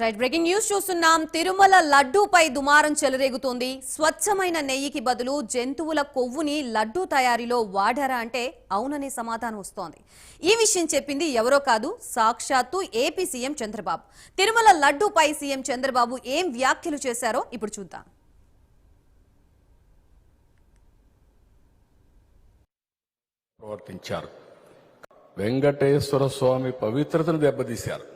Right breaking news చూస్తున్నాం. తిరుమల లడ్డూపై దుమారం చెలరేగుతోంది. స్వచ్ఛమైన నెయ్యికి బదులు జంతువుల కొవ్వుని లడ్డూ తయారీలో వాడారా అంటే అవుననే సమాధానం వస్తోంది. ఈ విషయం చెప్పింది ఎవరో కాదు సాక్షాత్తు ఏపీ సీఎం చంద్రబాబు. తిరుమల లడ్డూపై సీఎం చంద్రబాబు ఏం వ్యాఖ్యలు చేశారో ఇప్పుడు చూద్దాం. ప్రవర్తించారు. వెంకటేశ్వర స్వామి పవిత్రతను దెబ్బతీశారు.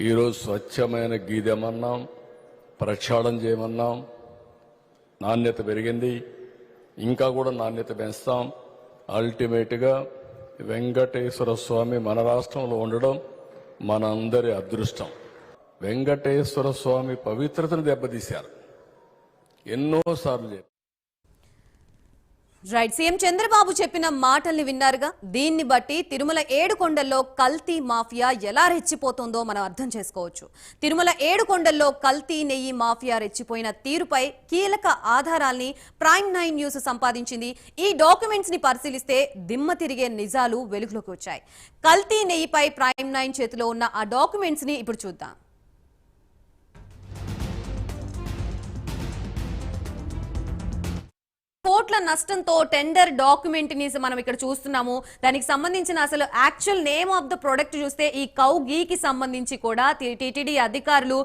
ఈరోజు స్వచ్ఛమైన గీ తెమన్నాం ప్రక్షాళన చేయమన్నాం. నాణ్యత పెరిగింది. ఇంకా కూడా నాణ్యత పెంచుతాం. అల్టిమేట్గా వెంకటేశ్వర స్వామి మన రాష్ట్రంలో ఉండడం మనందరి అదృష్టం. వెంకటేశ్వర స్వామి పవిత్రతను దెబ్బతీశారు. ఎన్నోసార్లు చెప్పారు. రైట్ సీఎం చంద్రబాబు చెప్పిన మాటల్ని విన్నారుగా? దీన్ని బట్టి తిరుమల ఏడుకొండల్లో కల్తీ మాఫియా ఎలా రెచ్చిపోతుందో మనం అర్థం చేసుకోవచ్చు. తిరుమల ఏడుకొండల్లో కల్తీ నెయ్యి మాఫియా రెచ్చిపోయిన తీరుపై కీలక ఆధారాల్ని ప్రైమ్ నైన్ న్యూస్ సంపాదించింది. ఈ డాక్యుమెంట్స్ని పరిశీలిస్తే దిమ్మ తిరిగే నిజాలు వెలుగులోకి వచ్చాయి. కల్తీ నెయ్యిపై ప్రైమ్ నైన్ చేతిలో ఉన్న ఆ డాక్యుమెంట్స్ని ఇప్పుడు చూద్దాం. కోట్ల నష్టంతో టెండర్ డాక్యుమెంట్ని మనం ఇక్కడ చూస్తున్నాము. దానికి సంబంధించిన అసలు actual name of the product చూస్తే ఈ కౌ గీకి సంబంధించి కూడా టీటీడీ అధికారులు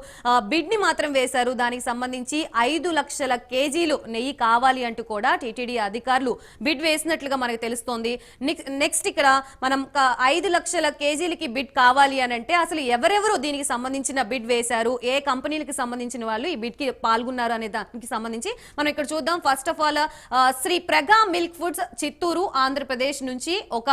బిడ్ని మాత్రం వేశారు. దానికి సంబంధించి ఐదు లక్షల కేజీలు నెయ్యి కావాలి అంటూ కూడా టీటీడీ అధికారులు బిడ్ వేసినట్లుగా మనకు తెలుస్తోంది. నెక్స్ట్ ఇక్కడ మనం ఐదు లక్షల కేజీలకి బిడ్ కావాలి అని అంటే అసలు ఎవరెవరు దీనికి సంబంధించిన బిడ్ వేశారు? ఏ కంపెనీలకు సంబంధించిన వాళ్ళు ఈ బిడ్కి పాల్గొన్నారు అనే దానికి సంబంధించి మనం ఇక్కడ చూద్దాం. First of all Sri Praga milk foods Chittoor Andhra Pradesh నుంచి ఒక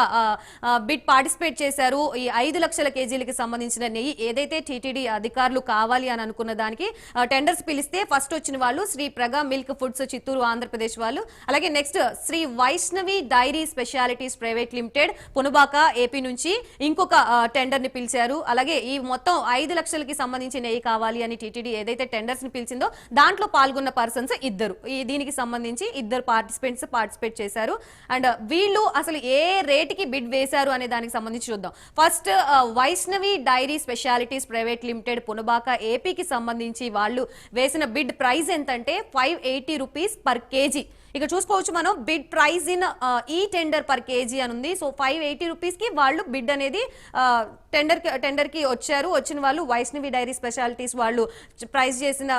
బిడ్ పార్టిసిపేట్ చేశారు. ఈ ఐదు లక్షల కేజీలకి సంబంధించిన నెయ్యి ఏదైతే టీటీడీ అధికారులు కావాలి అని అనుకున్న దానికి టెండర్స్ పిలిస్తే ఫస్ట్ వచ్చిన వాళ్ళు శ్రీ ప్రగా మిల్క్ ఫుడ్స్ చిత్తూరు ఆంధ్రప్రదేశ్ వాళ్ళు. అలాగే next Shri Vaishnavi dairy specialities private limited Punubaka AP నుంచి ఇంకొక టెండర్ని పిలిచారు. అలాగే ఈ మొత్తం ఐదు లక్షలకి సంబంధించి నెయ్యి కావాలి అని టీటీడీ ఏదైతే టెండర్స్ని పిలిచిందో దాంట్లో పాల్గొన్న పర్సన్స్ ఇద్దరు. ఈ దీనికి సంబంధించి ఇద్దరు పార్టిసిపెంట్స్ పార్టిసిపేట్ చేశారు. అండ్ వీళ్ళు అసలు ఏ రేటుకి బిడ్ వేశారు అనే దానికి సంబంధించి చూద్దాం. First Vaishnavi dairy specialities private limited Punabaka ఏపీకి సంబంధించి వాళ్ళు వేసిన బిడ్ ప్రైస్ ఎంతంటే five eighty rupees per KG. ఇక చూసుకోవచ్చు మనం బిడ్ ప్రైస్ ఇన్ ఈ టెండర్ పర్ కేజీ అని ఉంది. సో ఫైవ్ ఎయిటీ రూపీస్కి వాళ్ళు బిడ్ అనేది టెండర్ టెండర్కి వచ్చారు. వచ్చిన వాళ్ళు వైష్ణవి డైరీ స్పెషాలిటీస్ వాళ్ళు ప్రైస్ చేసిన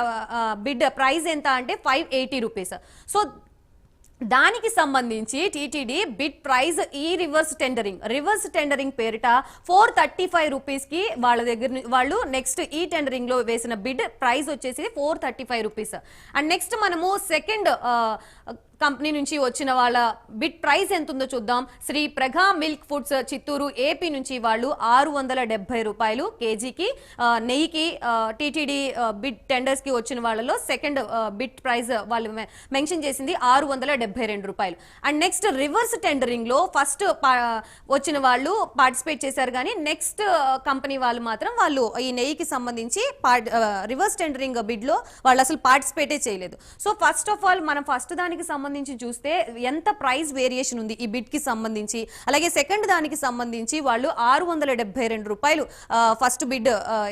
బిడ్ ప్రైస్ ఎంత అంటే ఫైవ్ ఎయిటీ రూపీస్. సో దానికి సంబంధించి టీటీడీ బిడ్ ప్రైస్ ఈ రివర్స్ టెండరింగ్. రివర్స్ టెండరింగ్ పేరిట ఫోర్ థర్టీ ఫైవ్ రూపీస్కి వాళ్ళ దగ్గర వాళ్ళు నెక్స్ట్ ఈ టెండరింగ్లో వేసిన బిడ్ ప్రైజ్ వచ్చేసి four thirty five rupees. And next మనము సెకండ్ కంపెనీ నుంచి వచ్చిన వాళ్ళ బిట్ ప్రైస్ ఎంత ఉందో చూద్దాం. Sri Praga milk foods Chittoor AP నుంచి వాళ్ళు ఆరు వందల డెబ్బై రూపాయలు కేజీకి నెయ్యికి టీటీడీ బిడ్ టెండర్స్కి వచ్చిన వాళ్ళలో సెకండ్ బిట్ ప్రైస్ వాళ్ళు మెన్షన్ చేసింది ఆరు వందల డెబ్బై రెండు రూపాయలు. అండ్ నెక్స్ట్ రివర్స్ టెండరింగ్లో ఫస్ట్ వచ్చిన వాళ్ళు పార్టిసిపేట్ చేశారు కానీ నెక్స్ట్ కంపెనీ వాళ్ళు మాత్రం వాళ్ళు ఈ నెయ్యికి సంబంధించి రివర్స్ టెండరింగ్ బిడ్లో వాళ్ళు అసలు పార్టిసిపేటే చేయలేదు. సో ఫస్ట్ ఆఫ్ ఆల్ మనం ఫస్ట్ దానికి సంబంధించి చూస్తే ఎంత ప్రైస్ వేరియేషన్ ఉంది ఈ బిడ్కి సంబంధించి? అలాగే సెకండ్ దానికి సంబంధించి వాళ్ళు ఆరు వందల డెబ్బై రెండు రూపాయలు ఫస్ట్ బిడ్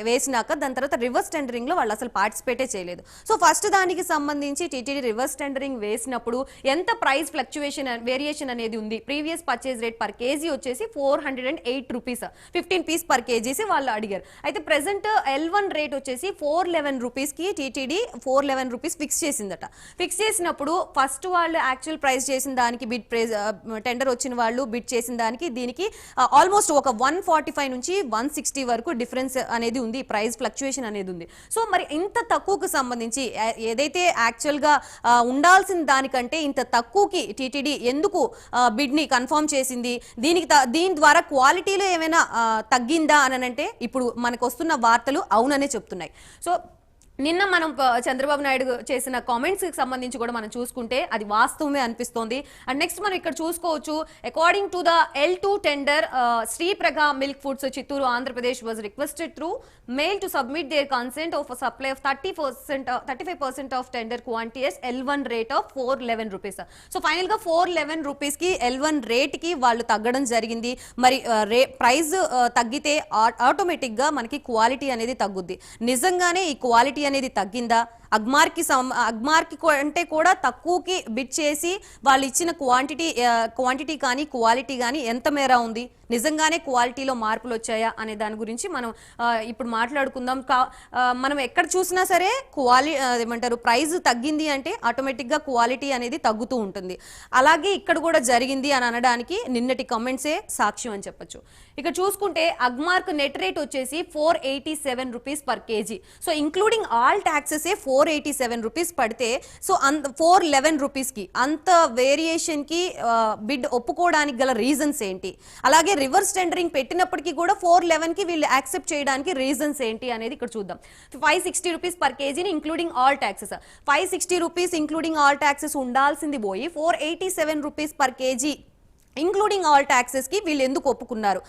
వేసినాక దాని తర్వాత రివర్స్ టెండరింగ్లో వాళ్ళు అసలు పార్టిసిపేటే చేయలేదు. సో ఫస్ట్ దానికి సంబంధించి టీటీడీ రివర్స్ టెండరింగ్ వేసినప్పుడు ఎంత ప్రైస్ ఫ్లక్చువేషన్ వేరియేషన్ అనేది ఉంది? Previous purchase rate per KG వచ్చేసి four hundred and eight rupees fifteen paise per KGs వాళ్ళు అడిగారు. అయితే ప్రెసెంట్ ఎల్ వన్ రేట్ వచ్చేసి ఫోర్ లెవెన్ రూపీస్కి TTD four eleven rupees fix చేసిందట. ఫిక్స్ చేసినప్పుడు ఫస్ట్ వాళ్ళు వాళ్ళు యాక్చువల్ ప్రైస్ చేసిన దానికి బిడ్ ప్రైస్ టెండర్ వచ్చిన వాళ్ళు బిడ్ చేసిన దానికి దీనికి uh, ఆల్మోస్ట్ ఒక వన్ ఫార్టీ ఫైవ్ నుంచి వన్ సిక్స్టీ వరకు డిఫరెన్స్ అనేది ఉంది. ప్రైస్ ఫ్లక్చుయేషన్ అనేది ఉంది. సో మరి ఇంత తక్కువకు సంబంధించి ఏదైతే యాక్చువల్గా uh, ఉండాల్సిన దానికంటే ఇంత తక్కువకి టీటీడీ ఎందుకు uh, బిడ్ని కన్ఫర్మ్ చేసింది? దీనికి త- దీని ద్వారా క్వాలిటీలో ఏమైనా తగ్గిందా అని అంటే ఇప్పుడు మనకు వస్తున్న వార్తలు అవుననే చెప్తున్నాయి. సో నిన్న మనం చంద్రబాబు నాయుడు చేసిన కామెంట్స్కి సంబంధించి కూడా మనం చూసుకుంటే అది వాస్తవమే అనిపిస్తోంది. అండ్ నెక్స్ట్ మనం ఇక్కడ చూసుకోవచ్చు according to the L two tender Sripraga milk foods Chittoor Andhra Pradesh was requested through mail to submit their consent of supply of thirty percent thirty five percent of tender quantity L one rate of four eleven rupees so ఫైనల్గా four eleven రూపీస్కి L one రేట్కి వాళ్ళు తగ్గడం జరిగింది. మరి రే price తగ్గితే ఆటోమేటిక్గా మనకి క్వాలిటీ అనేది తగ్గుద్ది. నిజంగానే ఈ క్వాలిటీ అనేది తగ్గిందా? అగ్మార్కి సం అగ్మార్కి అంటే కూడా తక్కువకి బిట్ చేసి వాళ్ళు ఇచ్చిన క్వాంటిటీ క్వాంటిటీ కానీ క్వాలిటీ కానీ ఎంత మేర ఉంది? నిజంగానే క్వాలిటీలో మార్పులు వచ్చాయా అనే దాని గురించి మనం ఇప్పుడు మాట్లాడుకుందాం. కా- మనం ఎక్కడ చూసినా సరే క్వాలి ఏమంటారు ప్రైజ్ తగ్గింది అంటే ఆటోమేటిక్గా క్వాలిటీ అనేది తగ్గుతూ ఉంటుంది. అలాగే ఇక్కడ కూడా జరిగింది అని అనడానికి నిన్నటి కమెంట్సే సాక్ష్యం అని చెప్పొచ్చు. ఇక్కడ చూసుకుంటే అగ్మార్క్ నెట్ రేట్ వచ్చేసి four eighty seven rupees per KG so including all taxes four four eighty seven rupees పడితే సో అంత ఫోర్ లెవెన్ రూపీస్కి అంత వేరియేషన్కి బిడ్ ఒప్పుకోవడానికి గల రీజన్స్ ఏంటి? అలాగే రివర్స్ టెండరింగ్ పెట్టినప్పటికీ కూడా ఫోర్ లెవెన్కి వీళ్ళు యాక్సెప్ట్ చేయడానికి రీజన్స్ ఏంటి అనేది ఇక్కడ చూద్దాం. Five sixty rupees per కేజీని including all taxes five sixty rupees including all taxes ఉండాల్సింది పోయి four eighty seven rupees per KG including all ట్యాక్సెస్కి వీళ్ళు ఎందుకు ఒప్పుకున్నారు?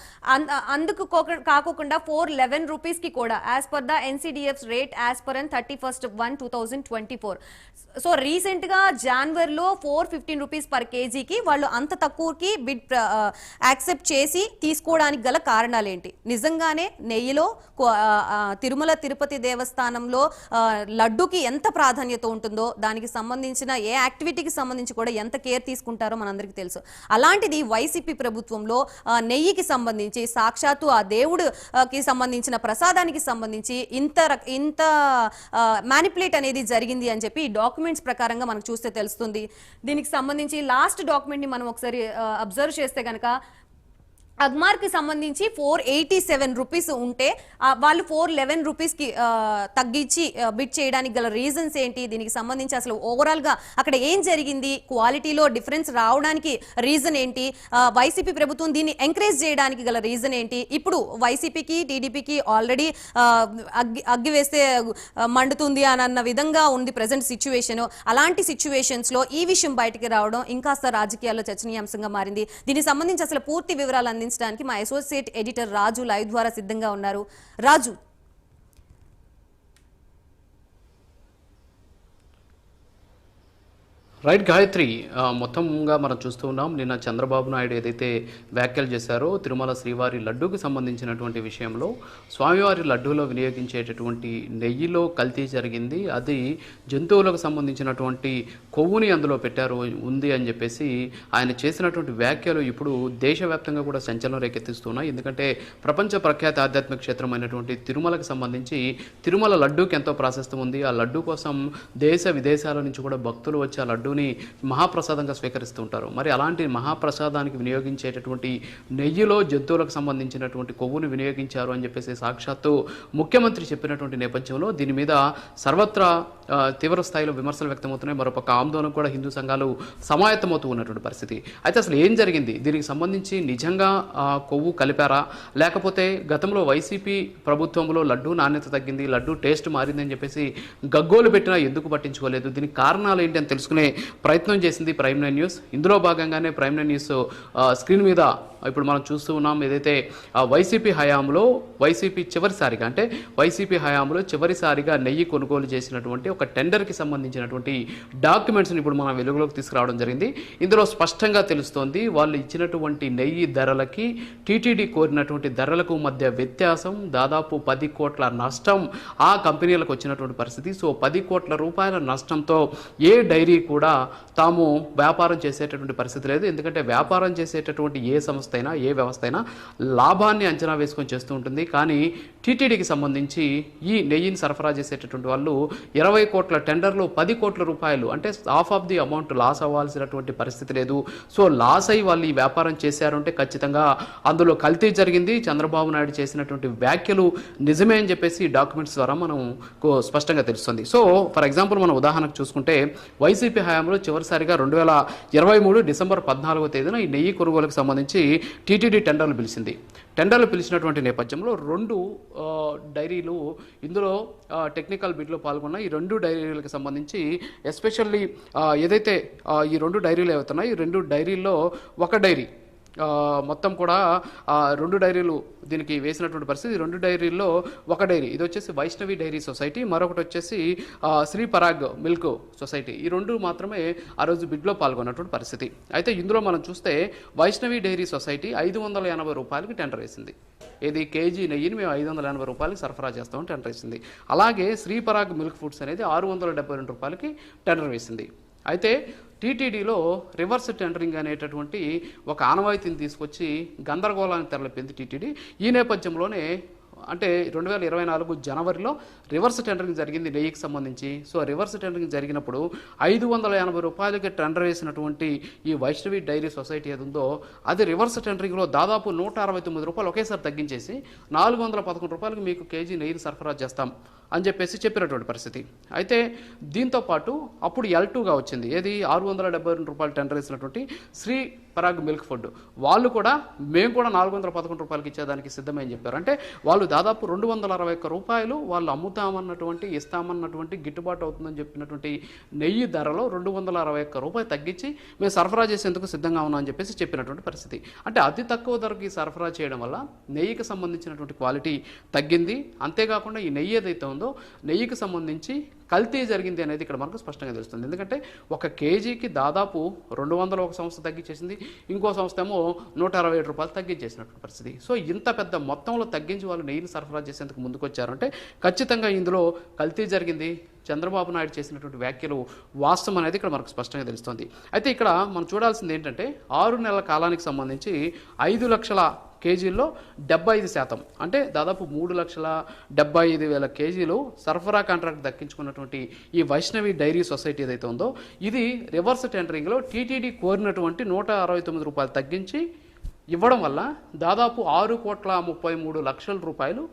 అందుకు కాకోకుండా ఫోర్ లెవెన్ రూపీస్కి కూడా as per the NCDF rate as per and thirty first one two thousand twenty four so రీసెంట్గా ఫోర్ ఫిఫ్టీన్ రూపీస్ పర్ కేజీకి వాళ్ళు అంత తక్కువకి బిడ్ యాక్సెప్ట్ చేసి తీసుకోవడానికి గల కారణాలు ఏంటి నిజంగానే నెయ్యిలో తిరుమల తిరుపతి దేవస్థానంలో లడ్డుకి ఎంత ప్రాధాన్యత ఉంటుందో దానికి సంబంధించిన ఏ యాక్టివిటీకి సంబంధించి కూడా ఎంత కేర్ తీసుకుంటారో మనందరికీ తెలుసు. అలాంటిది వైసీపీ ప్రభుత్వంలో నెయ్యికి సంబంధించి సాక్షాత్తు ఆ దేవుడు కి సంబంధించిన ప్రసాదానికి సంబంధించి ఇంత ఇంత మ్యానిపులేట్ అనేది జరిగింది అని చెప్పి ఈ డాక్యుమెంట్స్ ప్రకారంగా మనకు చూస్తే తెలుస్తుంది. దీనికి సంబంధించి లాస్ట్ డాక్యుమెంట్ని మనం ఒకసారి అబ్జర్వ్ చేస్తే కనుక అగ్మార్కి సంబంధించి ఫోర్ ఎయిటీ సెవెన్ రూపీస్ ఉంటే వాళ్ళు ఫోర్ లెవెన్ రూపీస్కి తగ్గించి బిడ్ చేయడానికి గల రీజన్స్ ఏంటి? దీనికి సంబంధించి అసలు ఓవరాల్గా అక్కడ ఏం జరిగింది? క్వాలిటీలో డిఫరెన్స్ రావడానికి రీజన్ ఏంటి? వైసీపీ ప్రభుత్వం దీన్ని ఎంకరేజ్ చేయడానికి గల రీజన్ ఏంటి? ఇప్పుడు వైసీపీకి టీడీపీకి ఆల్రెడీ అగ్గి అగ్గి వేస్తే మండుతుంది అని అన్న విధంగా ఉంది ప్రజెంట్ సిచ్యువేషన్. అలాంటి సిచ్యువేషన్స్లో ఈ విషయం బయటికి రావడం ఇంకాస్త రాజకీయాల్లో చర్చనీయాంశంగా మారింది. దీనికి సంబంధించి అసలు పూర్తి వివరాలు అందించడానికి మా అసోసియేట్ ఎడిటర్ రాజు లైవ్ ద్వారా సిద్ధంగా ఉన్నారు. రాజు రైట్ గాయత్రి మొత్తంగా మనం చూస్తూ ఉన్నాం. నిన్న చంద్రబాబు నాయుడు ఏదైతే వ్యాఖ్యలు చేశారో తిరుమల శ్రీవారి లడ్డూకి సంబంధించినటువంటి విషయంలో స్వామివారి లడ్డూలో వినియోగించేటటువంటి నెయ్యిలో కల్తీ జరిగింది. అది జంతువులకు సంబంధించినటువంటి కొవ్వుని అందులో పెట్టారు ఉంది అని చెప్పేసి ఆయన చేసినటువంటి వ్యాఖ్యలు ఇప్పుడు దేశవ్యాప్తంగా కూడా సంచలనం రేకెత్తిస్తున్నాయి. ఎందుకంటే ప్రపంచ ప్రఖ్యాత ఆధ్యాత్మిక క్షేత్రమైనటువంటి తిరుమలకు సంబంధించి తిరుమల లడ్డూకి ఎంతో ప్రాశస్తం ఉంది. ఆ లడ్డూ కోసం దేశ విదేశాల నుంచి కూడా భక్తులు వచ్చి ఆ లడ్డూని మహాప్రసాదంగా స్వీకరిస్తూ ఉంటారు. మరి అలాంటి మహాప్రసాదానికి వినియోగించేటటువంటి నెయ్యిలో జంతువులకు సంబంధించినటువంటి కొవ్వును వినియోగించారు అని చెప్పేసి సాక్షాత్తు ముఖ్యమంత్రి చెప్పినటువంటి నేపథ్యంలో దీని మీద సర్వత్రా తీవ్ర స్థాయిలో విమర్శలు వ్యక్తమవుతున్నాయి. మరోపక్క ఆందోళన కూడా హిందూ సంఘాలు సమాయత్తమవుతూ ఉన్నటువంటి పరిస్థితి. అయితే అసలు ఏం జరిగింది? దీనికి సంబంధించి నిజంగా కొవ్వు కలిపారా? లేకపోతే గతంలో వైసీపీ ప్రభుత్వంలో లడ్డూ నాణ్యత తగ్గింది లడ్డూ టేస్ట్ మారిందని చెప్పేసి గగ్గోలు పెట్టినా ఎందుకు పట్టించుకోలేదు? దీనికి కారణాలు ఏంటి అని తెలుసుకునే ప్రయత్నం చేసింది ప్రైమ్ నైన్ న్యూస్. ఇందులో భాగంగానే ప్రైమ్ నైన్ న్యూస్ స్క్రీన్ మీద ఇప్పుడు మనం చూస్తూ ఉన్నాం ఏదైతే ఆ, వైసీపీ హయాంలో వైసీపీ చివరిసారిగా అంటే వైసీపీ హయాంలో చివరిసారిగా నెయ్యి కొనుగోలు చేసినటువంటి ఒక టెండర్కి సంబంధించినటువంటి డాక్యుమెంట్స్ని ఇప్పుడు మనం వెలుగులోకి తీసుకురావడం జరిగింది. ఇందులో స్పష్టంగా తెలుస్తోంది వాళ్ళు ఇచ్చినటువంటి నెయ్యి ధరలకి టీటీడీ కోరినటువంటి ధరలకు మధ్య వ్యత్యాసం దాదాపు పది కోట్ల నష్టం ఆ కంపెనీలకు వచ్చినటువంటి పరిస్థితి. సో పది కోట్ల రూపాయల నష్టంతో ఏ డైరీ కూడా తాము వ్యాపారం చేసేటటువంటి పరిస్థితి లేదు. ఎందుకంటే వ్యాపారం చేసేటటువంటి ఏ సంస్థ అయినా ఏ వ్యవస్థ అయినా లాభాన్ని అంచనా వేసుకొని చేస్తూ ఉంటుంది. కానీ టీటీడీకి సంబంధించి ఈ నెయ్యిని సరఫరా చేసేటటువంటి వాళ్ళు ఇరవై కోట్ల టెండర్లు పది కోట్ల రూపాయలు అంటే half of the amount loss అవ్వాల్సినటువంటి పరిస్థితి లేదు. సో లాస్ అయ్యి వాళ్ళు ఈ వ్యాపారం చేశారంటే ఖచ్చితంగా అందులో కల్తీ జరిగింది. చంద్రబాబు నాయుడు చేసినటువంటి వ్యాఖ్యలు నిజమే అని చెప్పేసి డాక్యుమెంట్స్ ద్వారా మనం స్పష్టంగా తెలుస్తుంది. సో ఫర్ ఎగ్జాంపుల్ మనం ఉదాహరణకు చూసుకుంటే వైసీపీ హయాంలో చివరిసారిగా రెండు వేల ఇరవై మూడు డిసెంబర్ పద్నాలుగో తేదీన ఈ నెయ్యి కొనుగోలుకు సంబంధించి టీటీడీ టెండర్లు పిలిచింది. టెండర్లు పిలిచినటువంటి నేపథ్యంలో రెండు డైరీలు ఇందులో టెక్నికల్ బిడ్లో పాల్గొన్న ఈ రెండు డైరీలకు సంబంధించి ఎస్పెషల్లీ ఏదైతే ఈ రెండు డైరీలు అవుతున్నాయి ఈ రెండు డైరీల్లో ఒక డైరీ మొత్తం కూడా రెండు డైరీలు దీనికి వేసినటువంటి పరిస్థితి. రెండు డైరీల్లో ఒక డైరీ ఇది వచ్చేసి వైష్ణవి డైరీ సొసైటీ మరొకటి వచ్చేసి శ్రీ పరాగ్ మిల్క్ సొసైటీ. ఈ రెండు మాత్రమే ఆ రోజు బిడ్లో పాల్గొన్నటువంటి పరిస్థితి. అయితే ఇందులో మనం చూస్తే వైష్ణవి డైరీ సొసైటీ ఐదు వందల ఎనభై రూపాయలకి టెండర్ వేసింది. ఇది కేజీ నెయ్యిని మేము ఐదు వందల ఎనభై రూపాయలకి సరఫరా చేస్తామని టెండర్ వేసింది. అలాగే శ్రీ పరాగ్ మిల్క్ ఫుడ్స్ అనేది ఆరు వందల డెబ్బై రెండు రూపాయలకి టెండర్ వేసింది. అయితే టీటీడీలో రివర్స్ టెండరింగ్ అనేటటువంటి ఒక ఆనవాయితీని తీసుకొచ్చి గందరగోళానికి తెరలిపింది టీటీడీ. ఈ నేపథ్యంలోనే అంటే రెండు వేల ఇరవై నాలుగు జనవరిలో రివర్స్ టెండరింగ్ జరిగింది నెయ్యికి సంబంధించి. సో రివర్స్ టెండరింగ్ జరిగినప్పుడు ఐదు వందల ఎనభై రూపాయలకి టెండర్ వేసినటువంటి ఈ వైష్ణవి డైరీ సొసైటీ ఏది ఉందో అది రివర్స్ టెండరింగ్లో దాదాపు నూట అరవై తొమ్మిది రూపాయలు ఒకేసారి తగ్గించేసి నాలుగు వందల పదకొండు రూపాయలకు మీకు కేజీ నెయ్యిని సరఫరా చేస్తాం. అని చెప్పేసి చెప్పినటువంటి పరిస్థితి. అయితే దీంతో పాటు అప్పుడు ఎల్ టూగా వచ్చింది. ఏది? ఆరు వందల డెబ్బై రెండు రూపాయలు టెండర్ వేసినటువంటి శ్రీ పరాగ్ మిల్క్ ఫుడ్. వాళ్ళు కూడా మేము కూడా నాలుగు వందల పదకొండు రూపాయలకి ఇచ్చేదానికి సిద్ధమే అని చెప్పారు. అంటే వాళ్ళు దాదాపు రెండు వందల అరవై ఒక్క రూపాయలు వాళ్ళు అమ్ముతామన్నటువంటి ఇస్తామన్నటువంటి గిట్టుబాటు అవుతుందని చెప్పినటువంటి నెయ్యి ధరలో రెండు వందల అరవై ఒక్క రూపాయలు తగ్గించి మేము సరఫరా చేసేందుకు సిద్ధంగా ఉన్నాం అని చెప్పేసి చెప్పినటువంటి పరిస్థితి. అంటే అతి తక్కువ ధరకి సరఫరా చేయడం వల్ల నెయ్యికి సంబంధించినటువంటి క్వాలిటీ తగ్గింది. అంతేకాకుండా ఈ నెయ్యి ఏదైతే ఉందో నెయ్యికి సంబంధించి కల్తీ జరిగింది అనేది ఇక్కడ మనకు స్పష్టంగా తెలుస్తుంది. ఎందుకంటే ఒక కేజీకి దాదాపు రెండు వందల ఒక సంస్థ తగ్గించేసింది. ఇంకో సంస్థ ఏమో నూట అరవై ఏడు రూపాయలు తగ్గించేసినటువంటి పరిస్థితి. సో ఇంత పెద్ద మొత్తంలో తగ్గించి వాళ్ళు నెయ్యిని సరఫరా చేసేందుకు ముందుకు వచ్చారంటే ఖచ్చితంగా ఇందులో కల్తీ జరిగింది. చంద్రబాబు నాయుడు చేసినటువంటి వ్యాఖ్యలు వాస్తవం అనేది ఇక్కడ మనకు స్పష్టంగా తెలుస్తుంది. అయితే ఇక్కడ మనం చూడాల్సింది ఏంటంటే ఆరు నెలల కాలానికి సంబంధించి ఐదు లక్షల కేజీల్లో డెబ్బై ఐదు శాతం. అంటే దాదాపు మూడు లక్షల డెబ్బై ఐదు వేల కేజీలు సరఫరా కాంట్రాక్ట్ దక్కించుకున్నటువంటి ఈ వైష్ణవి డైరీ సొసైటీ ఏదైతే ఉందో ఇది రివర్స్ టెండరింగ్లో టీటీడీ కోరినటువంటి నూట అరవై తొమ్మిది రూపాయలు తగ్గించి ఇవ్వడం వల్ల దాదాపు ఆరు కోట్ల ముప్పై మూడు లక్షల రూపాయలు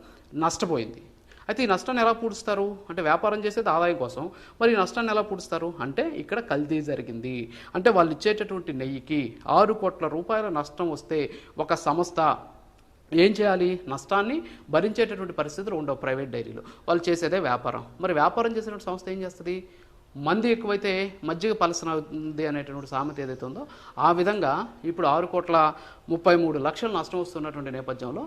నష్టపోయింది. అయితే ఈ నష్టాన్ని ఎలా పూడుస్తారు? అంటే వ్యాపారం చేసేది ఆదాయం కోసం. మరి ఈ నష్టాన్ని ఎలా పూడుస్తారు? అంటే ఇక్కడ కల్తీ జరిగింది. అంటే వాళ్ళు ఇచ్చేటటువంటి నెయ్యికి ఆరు కోట్ల రూపాయల నష్టం వస్తే ఒక సంస్థ ఏం చేయాలి? నష్టాన్ని భరించేటటువంటి పరిస్థితులు ఉండవు ప్రైవేట్ డైరీలు. వాళ్ళు చేసేదే వ్యాపారం. మరి వ్యాపారం చేసినటువంటి సంస్థ ఏం చేస్తుంది? మంది ఎక్కువైతే మజ్జిగ పలసన అవుతుంది అనేటువంటి సామెత ఏదైతే ఉందో ఆ విధంగా ఇప్పుడు ఆరు కోట్ల ముప్పై మూడు లక్షలు నష్టం వస్తున్నటువంటి నేపథ్యంలో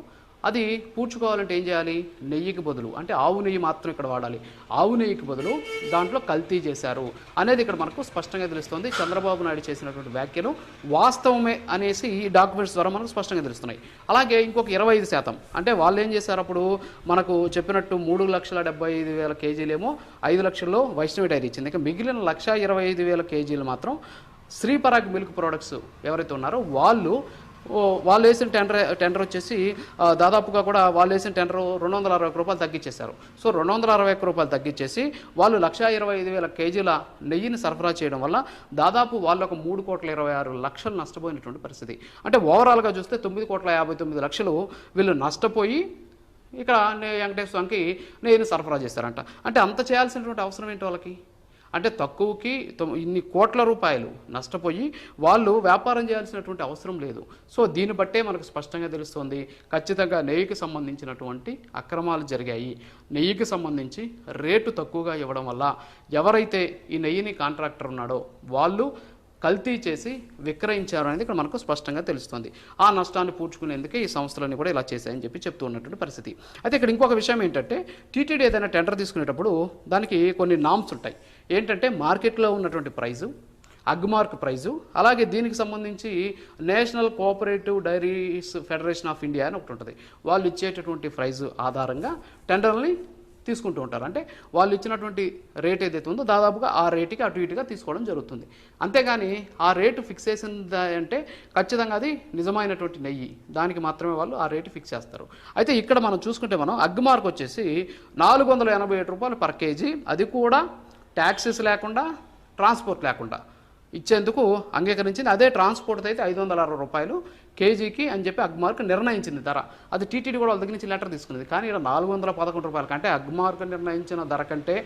అది పూడ్చుకోవాలంటే ఏం చేయాలి? నెయ్యికి బదులు. అంటే ఆవు నెయ్యి మాత్రం ఇక్కడ వాడాలి. ఆవు నెయ్యికి బదులు దాంట్లో కల్తీ చేశారు అనేది ఇక్కడ మనకు స్పష్టంగా తెలుస్తుంది. చంద్రబాబు నాయుడు చేసినటువంటి వ్యాఖ్యలు వాస్తవమే అనేసి ఈ డాక్యుమెంట్స్ ద్వారా మనకు స్పష్టంగా తెలుస్తున్నాయి. అలాగే ఇంకొక ఇరవై ఐదు శాతం. అంటే వాళ్ళు ఏం చేశారు అప్పుడు? మనకు చెప్పినట్టు మూడు లక్షల డెబ్బై ఐదు వేల కేజీలేమో ఐదు లక్షల్లో వైష్ణవి డైరీ ఇచ్చింది. ఇంకా మిగిలిన లక్ష ఇరవై ఐదు వేల కేజీలు మాత్రం శ్రీపరాగ్ మిల్క్ ప్రొడక్ట్స్ ఎవరైతే ఉన్నారో వాళ్ళు వాళ్ళు వేసిన టెండర్ టెండర్ వచ్చేసి దాదాపుగా కూడా వాళ్ళు వేసిన టెండర్ రెండు వందల అరవై రూపాయలు తగ్గించేశారు. సో రెండు వందల అరవై ఒక్క రూపాయలు తగ్గించేసి వాళ్ళు లక్ష ఇరవై ఐదు వేల కేజీల నెయ్యిని సరఫరా చేయడం వల్ల దాదాపు వాళ్ళు ఒక మూడు కోట్ల ఇరవై ఆరు లక్షలు నష్టపోయినటువంటి పరిస్థితి. అంటే ఓవరాల్గా చూస్తే తొమ్మిది కోట్ల యాభై తొమ్మిది లక్షలు వీళ్ళు నష్టపోయి ఇక్కడ నే- నెయ్యిని నేను సరఫరా చేశారంట. అంటే అంత చేయాల్సినటువంటి అవసరం ఏంటి వాళ్ళకి? అంటే తక్కువకి ఇన్ని కోట్ల రూపాయలు నష్టపోయి వాళ్ళు వ్యాపారం చేయాల్సినటువంటి అవసరం లేదు. సో దీన్ని బట్టే మనకు స్పష్టంగా తెలుస్తుంది ఖచ్చితంగా నెయ్యికి సంబంధించినటువంటి అక్రమాలు జరిగాయి. నెయ్యికి సంబంధించి రేటు తక్కువగా ఇవ్వడం వల్ల ఎవరైతే ఈ నెయ్యిని కాంట్రాక్టర్ ఉన్నాడో వాళ్ళు కల్తీ చేసి విక్రయించారు అనేది ఇక్కడ మనకు స్పష్టంగా తెలుస్తుంది. ఆ నష్టాన్ని పూడ్చుకునేందుకే ఈ సంస్థలన్నీ కూడా ఇలా చేశాయని చెప్పి చెప్తూ ఉన్నటువంటి పరిస్థితి. అయితే ఇక్కడ ఇంకొక విషయం ఏంటంటే టీటీడీ ఏదైనా టెండర్ తీసుకునేటప్పుడు దానికి కొన్ని నామ్స్ ఉంటాయి. ఏంటంటే మార్కెట్లో ఉన్నటువంటి ప్రైజు అగ్మార్క్ ప్రైజు అలాగే దీనికి సంబంధించి National Cooperative Dairies Federation of India అని ఒకటి ఉంటుంది. వాళ్ళు ఇచ్చేటటువంటి ప్రైజు ఆధారంగా టెండర్ని తీసుకుంటూ ఉంటారు. అంటే వాళ్ళు ఇచ్చినటువంటి రేట్ ఏదైతే ఉందో దాదాపుగా ఆ రేటుకి అటు ఇటుగా తీసుకోవడం జరుగుతుంది. అంతేగాని ఆ రేటు ఫిక్స్ చేసింది అంటే ఖచ్చితంగా అది నిజమైనటువంటి నెయ్యి. దానికి మాత్రమే వాళ్ళు ఆ రేటు ఫిక్స్ చేస్తారు. అయితే ఇక్కడ మనం చూసుకుంటే మనం అగ్మార్క్ వచ్చేసి నాలుగు వందల ఎనభై ఏడు రూపాయలు పర్ కేజీ. అది కూడా ట్యాక్సెస్ లేకుండా ట్రాన్స్పోర్ట్ లేకుండా ఇచ్చేందుకు అంగీకరించింది. అదే ట్రాన్స్పోర్ట్ అయితే ఐదు వందల అరవై రూపాయలు కేజీకి అని చెప్పి అగ్మార్క్ నిర్ణయించింది ధర. అది టీటీడీ కూడా వాళ్ళ దగ్గర నుంచి లెటర్ తీసుకున్నది. కానీ ఇక్కడ నాలుగు వందల పదకొండు రూపాయలు కంటే అగ్మార్క్ నిర్ణయించిన ధర కంటే